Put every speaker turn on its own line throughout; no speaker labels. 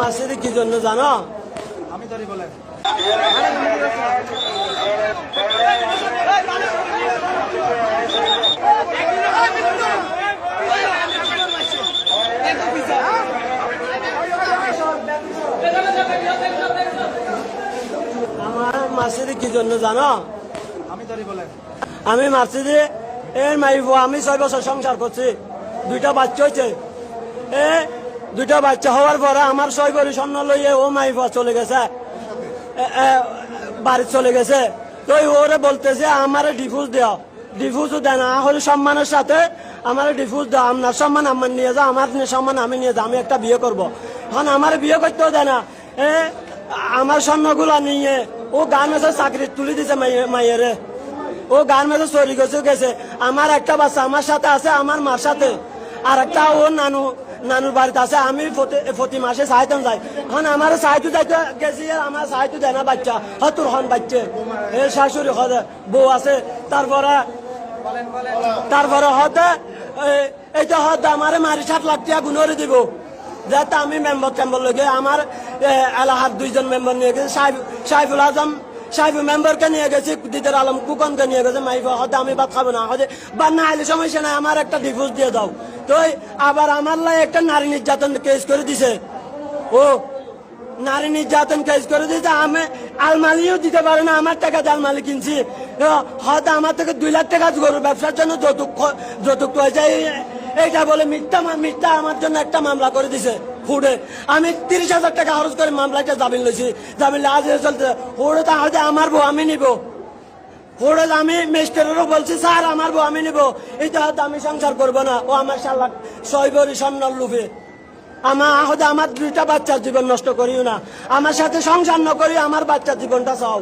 মাসিদি কি জন্য জানো?
আমি ধরি বলেন।
আমার মাসিদি কি জন্য জানো?
আমি ধরি বলেন।
আমি মাসিদি এর মাইব আমি ছয় বছর সংসার করছি। দুইটা বাচ্চা হয়েছে। এ দুইটা বাচ্চা হওয়ার পরে আমার ছয় বড়ি স্বর্ণ লইয়ে ও মাইব চলে গেছে। বাড়ি চলে গেছে। তো ওরে বলতেছে, আমারে ডিফুজ দেও। ডিফুজও দেয় না। হলে সম্মানের সাথে আমার ডিফুজ দাও। আপনার সম্মান আমার নিয়ে যাও। আমার সম্মান আমি নিয়ে যাও। আমি একটা বিয়ে করব। এখন আমার বিয়ে করতেও দেয় না। এ, আমার স্বর্ণগুলা নিয়ে ও গান মেসে চাকরি তুলে দিছে মাইয়ে- মাইয়েরে। ও গান মেসে চুরি গেছে গেছে। আমার একটা বাচ্চা আমার সাথে আছে, আমার মার সাথে। আর একটা ও নানু নানুর বাড়িতে আছে, আমি প্রতি- মাসে সাহায্য যাই এখন আমার সাহায্য যাইতে গেছি আমার সাহায্য দেয় না বাচ্চা। হতুর হন বাচ্চা। এ শাশুড়ি হদে বউ আছে। তারপরে তারপরে হতে এইটা হতে, আমার মারি সাত লাখ টাকা গুণরে দিব। যাতে আমি মেম্বার টেম্বার লগে আমার এলাহার দুইজন মেম্বার নিয়ে গেছে সাহেব সাহেবুল আজম সাহেব মেম্বারকে নিয়ে গেছি, দিদার আলম কুকনকে নিয়ে গেছে, মাইফা হতে আমি ভাত খাব না হতে বা না হলে সমস্যা নাই, আমার একটা ডিভোর্স দিয়ে দাও। তো আবার আমার লাই একটা নারী নির্যাতন কেস করে দিছে। ও, নারী নির্যাতন কেস করে দিয়েছে আমি আলমালিও দিতে পারে না, আমার টাকা আলমালি কিনছি। হয়তো আমার থেকে দুই লাখ টাকা গরু ব্যবসার জন্য যৌতুক যৌতুক হয়েছে এইটা বলে মিথ্যা মিথ্যা আমার জন্য একটা মামলা করে দিছে। ফুডে আমি তিরিশ হাজার টাকা খরচ করে মামলাটা জামিন লইছি। জামিন আজ চলতে। ফুডে তো হয়তো আমার বউ আমি নিব। ফুডে আমি মিস্টারেরও বলছি স্যার আমার বউ আমি নিব। এটা হয়তো আমি সংসার করব না। ও আমার সাত লাখ ছয় বড়ি স্বর্ণ লুভে। আমার হয়তো আমার দুইটা বাচ্চার জীবন নষ্ট করিও না। আমার সাথে সংসার ন করি আমার বাচ্চার জীবনটা চাও।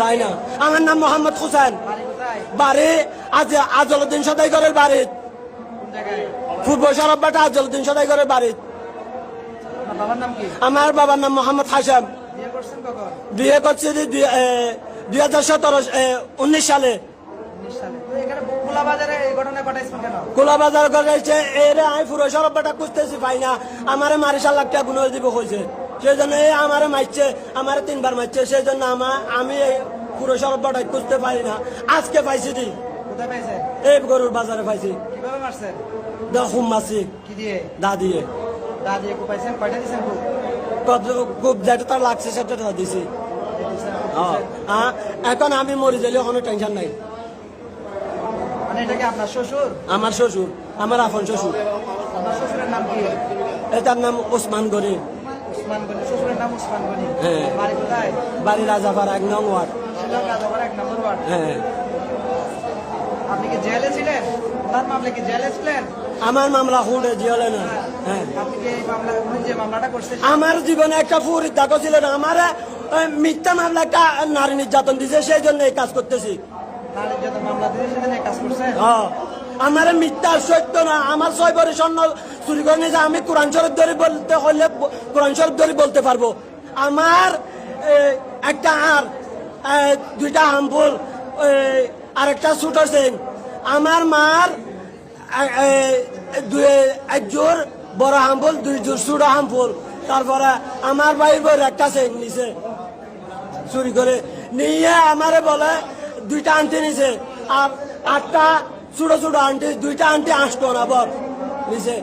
চাই না? আমার নাম মোহাম্মদ হুসেন।
বাড়ি
বাড়ি আজ আজলুদ্দিন সদাইগরের বাড়ি।
কোন জায়গায়?
পূর্ব সরব্বাটা আজলুদ্দিন সদাইগরের বাড়ি
আপনার বাবার নাম কি
আমার বাবার নাম মোহাম্মদ হাসাম
বিয়ে
করছি দুই- হাজার সতেরো উনিশ সালে। করেছে এরে আমি পুরো সরব্বাটা খুঁজতেছি পাই না। আমারে মারিশাল লাখ টাকা গুণ দিব হয়েছে সেই জন্য এই আমারে মারছে আমারে তিনবার মারছে সেই জন্য আমার আমি এই পুরো সরব্বাটা খুঁজতে পারি না। আজকে পাইছি দি। এই গরুর বাজারে পাইছি। মাসি দা দিয়ে।
দা দিয়ে কো পাইছেন কয়টা দিছেন খুব
কত খুব যেটা তার লাগছে সেটা তো দিছি। হ্যাঁ, হ্যাঁ, এখন আমি মরে গেলে কোনো টেনশন নাই।
মানে এটা কি আপনার শ্বশুর?
আমার শ্বশুর আমার আপন শ্বশুর।
আপনার শ্বশুরের নাম কি?
এটার নাম ওসমান গনি।
উসমান গনি শ্বশুরের নাম উসমান গনি।
হ্যাঁ।
বাড়ি কোথায়?
বাড়ি রাজাপাড়া এক নং ওয়ার্ড।
এক নম্বর ওয়ার্ড।
হ্যাঁ।
আপনি কি জেলে ছিলেন? ওনার মামলা কি জেলে ছিলেন?
আমার মামলা হুড়ে জিয়লে না। হ্যাঁ। আমার জীবনে একটা ফুর দেখো ছিল না। আমার মিথ্যা মামলা একটা নারী নির্যাতন দিছে সেই জন্য এই কাজ করতেছি। হ্যাঁ। আমার মিথ্যা সত্য না। আমার ছয় বড়ি স্বর্ণ চুরি করে নিয়েছে। আমি কোরআন শরীফ ধরে বলতে হলে কোরআন শরীফ ধরে বলতে পারব। আমার একটা আর দুইটা হামফুল আর একটা ছোট সেন আমার মার এক জোর বড় হামফুল দুই জোর ছোট হামফুল তারপরে আমার ভাইয়ের বউর একটা সেন নিছে। চুরি করে নিয়ে আমারে বলে, দুইটা আনতে নিছে। আর আটটা ছোট ছোট আন্টি, দুইটা আন্টি আসতো না বর নিছে।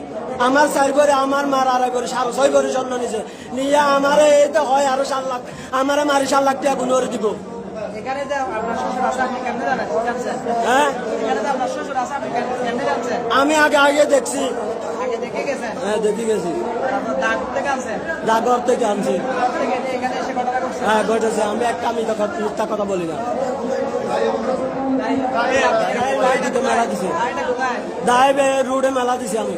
আমার চার করে আমার মার আড়াই করে সাড়ে ছয় করে স্বর্ণ নিছে। নিয়ে আমারে এই তো হয় আরও সাত লাখ, আমারে মারি সাত লাখ টাকা গুণরে দিব।
এখানে যে আপনার শ্বশুর আছে আপনি কেমনে জানেন
হ্যাঁ
এখানে যে আপনার শ্বশুর আছে আপনি কেমনে- কেমনে জানছেন
আমি আগে আগে দেখছি
আগে দেখে গেছেন
হ্যাঁ দেখি গেছি
দাগ থেকে আনছেন
ডাকঘর থেকে আনছি
এখানে এসে ঘটনা
হ্যাঁ ঘটেছে আমি একটা আমি মিথ্যা কথা বলি না মেলা দিছে দায় রোডে মেলা দিছি আমি